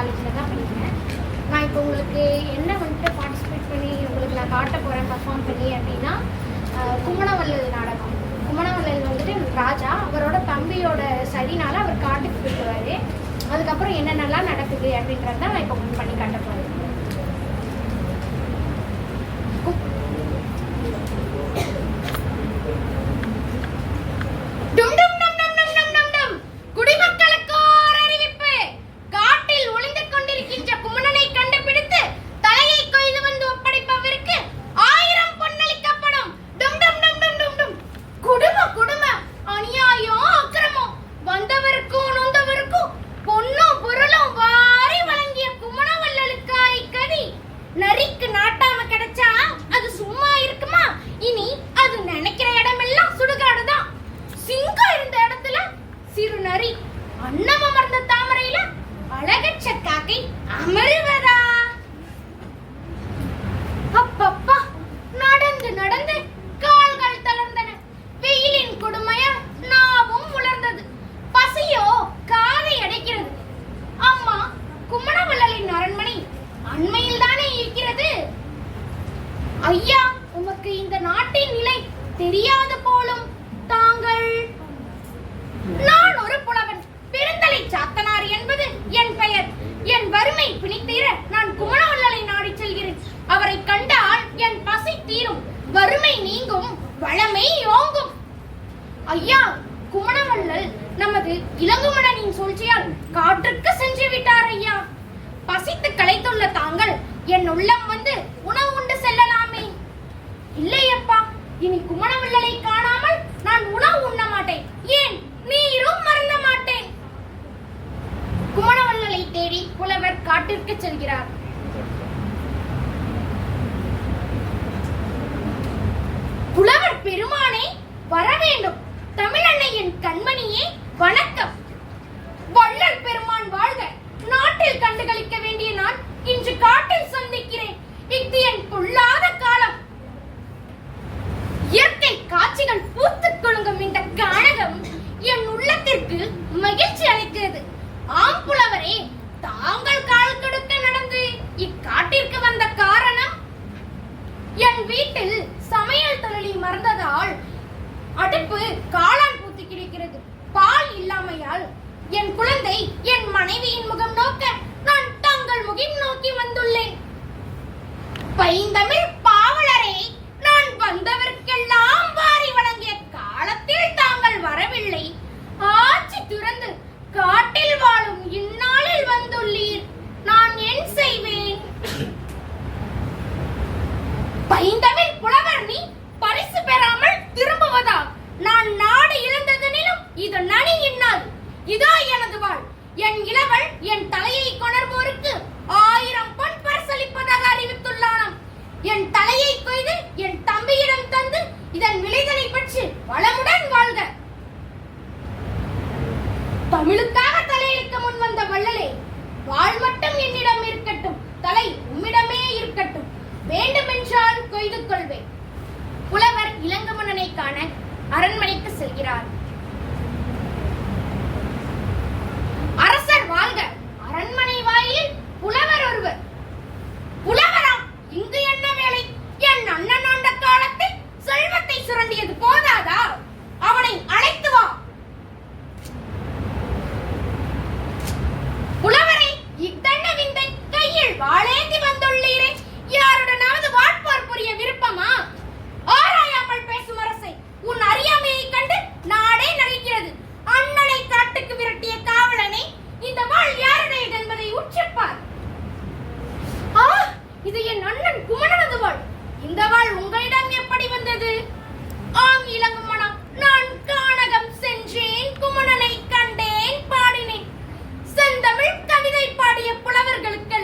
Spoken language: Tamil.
காலேஜில் தான் படிக்கிறேன். நான் இப்போ உங்களுக்கு என்ன வந்துட்டு பார்ட்டிசிபேட் பண்ணி உங்களுக்கு நான் காட்ட போகிறேன் பர்ஃபார்ம் பண்ணி அப்படின்னா அஹ், நாடகம். குமணவள்ளல் வந்துட்டு ராஜா அவரோட தம்பியோட சரினால் அவர் காட்டுக்கு போயிடுவார் அதுக்கப்புறம் என்னென்னலாம் நடக்குது அப்படின்றத நான் இப்போ பண்ணி காட்ட போகிறேன் அண்மையில் தானே இருக்கிறது? ஐயா உமக்கு இந்த நாட்டின் நிலை தெரியாது போலும் தாங்கள் நான் ஒரு புலவன். பெருந்தலை சாத்தனார் என்பது என் பெயர். என் வறுமை பிணித்தீர நான் குமணவல்லலை நாடிச் செல்கிறேன். அவரை கண்டால் என் பசி தீரும். வறுமை நீங்கும் வளமை ஓங்கும். ஐயா குமணவல்லல் நமது இளங்குமணனின் சூழ்ச்சியால் காற்றுக்கு சென்று விட்டார் ஐயா. பசித்து களைத்துள்ள தாங்கள் என் உள்ளம் வந்து உணவு உண்டு செல்லலாமே. இல்லையப்பா இனி குமணவள்ளலை காணாமல் நான் உணவு உண்ண மாட்டேன். ஏன்? நீரும் மறந்த மாட்டேன். குமணவள்ளலை தேடி புலவர் காட்டிற்கு செல்கிறார். புலவர் பெருமானே வர வேண்டும் தமிழன்னையின் கண்மணியே வணக்கம். என் குழந்தை என் மனைவியின் முகம் நோக்க நான் தங்கள் முகம் நோக்கி வந்துள்ளேன். பைந்தமிழ் பாவலரே நான் வந்தவர்க்கெல்லாம் வாரி வழங்கிய காலத்தில் தாங்கள் வரவில்லை. ஆட்சி துறந்து காட்டில் வாழும் இந்நாளில் வந்துள்ளீர். நான் என் செய்வேன். பைந்தமிழ் புலவர் நீ பரிசு பெறாமல் திரும்புவதா? நான் நாடு இழந்ததனிலும் இது நனி இன்னாது. இதோ எனது வாழ். என் இளவள் என் தலையை கொணர்வோருக்கு ஆயிரம் பொன் பரிசளிப்பதாக அறிவித்துள்ளானாம். என் தலையை கொய்து என் தம்பியிடம் தந்து இதன் விளைதலை பற்றி வளமுடன் வாழ்க. தமிழுக்காக தலையளிக்க முன் வந்த வள்ளலே வாழ் மட்டும் என்னிடம் இருக்கட்டும் தலை உம்மிடமே இருக்கட்டும். வேண்டுமென்றால் கொய்து கொள்வேன். புலவர் இளங்கமணனை காண அரண்மனைக்கு செல்கிறார். சவால் உங்களிடம் எப்படி வந்தது? ஆம் இளங்குமணம் நான் கானகம் சென்றேன் குமணனை கண்டேன் பாடினேன். செந்தமிழ் கவிதை பாடிய புலவர்களுக்கு